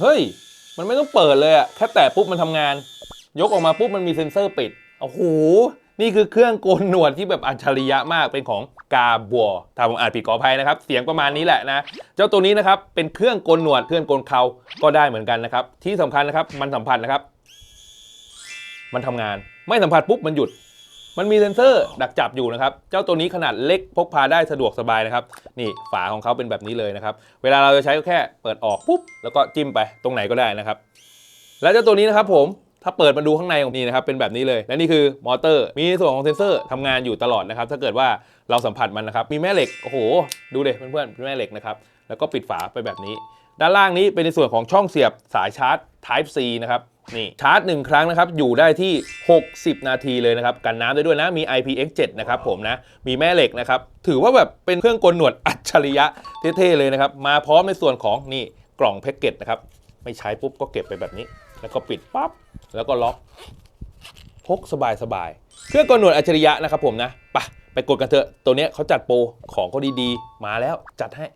เฮ้ย มันไม่ต้องเปิดเลยอะแค่แตะปุ๊บมันทำงาน ยกออกมาปุ๊บมันมีเซ็นเซอร์ปิด โอ้โห นี่คือเครื่องโกนหนวดที่แบบอัจฉริยะมาก เป็นของกาบัวถ้าผมอ่านผิดขออภัยนะครับ เสียงประมาณนี้แหละนะ เจ้าตัวนี้นะครับ เป็นเครื่องโกนหนวด เครื่องโกนเขาก็ได้เหมือนกันนะครับ ที่สำคัญนะครับ มันสัมผัสนะครับ มันทำงาน ไม่สัมผัสปุ๊บมันหยุด มันมีเซ็นเซอร์ดักจับอยู่นะครับ เจ้าตัวนี้ขนาดเล็กพกพาได้สะดวกสบายนะครับ นี่ฝาของเขาเป็นแบบนี้เลยนะครับ เวลาเราจะใช้ก็แค่เปิดออกปุ๊บแล้วก็จิ้มไปตรงไหนก็ได้นะครับ แล้วเจ้าตัวนี้นะครับผมถ้าเปิดมาดูข้างในของนี่นะครับเป็นแบบนี้เลย และนี่คือมอเตอร์ มีส่วนของเซ็นเซอร์ทำงานอยู่ตลอดนะครับ ถ้าเกิดว่าเราสัมผัสมันนะครับ มีแม่เหล็ก โอ้โห ดูเลยเพื่อนๆเป็นแม่เหล็กนะครับ แล้วก็ปิดฝาไปแบบนี้ ด้านล่างนี้เป็นในส่วนของช่องเสียบสายชาร์จ Type C นะครับ นี่ชาร์จ 1 ครั้งนะครับ อยู่ได้ที่ 60 นาทีเลยนะครับ กันน้ำได้ด้วยนะ มี IPX7 นะครับผมนะ มีแม่เหล็กนะครับ ถือว่าแบบเป็นเครื่องกลหนวดอัจฉริยะเท่ๆเลยนะครับ มาพร้อมในส่วนของนี่กล่องแพ็กเกจนะครับ ไม่ใช้ปุ๊บก็เก็บไปแบบนี้ แล้วก็ปิดปั๊บ แล้วก็ล็อก พกสบายสบายๆ เครื่องกลหนวดอัจฉริยะนะครับผมนะ ไปไปกดกันเถอะ ตัวเนี้ยเขาจัดโปรของเขาดีๆ มาแล้วจัดให้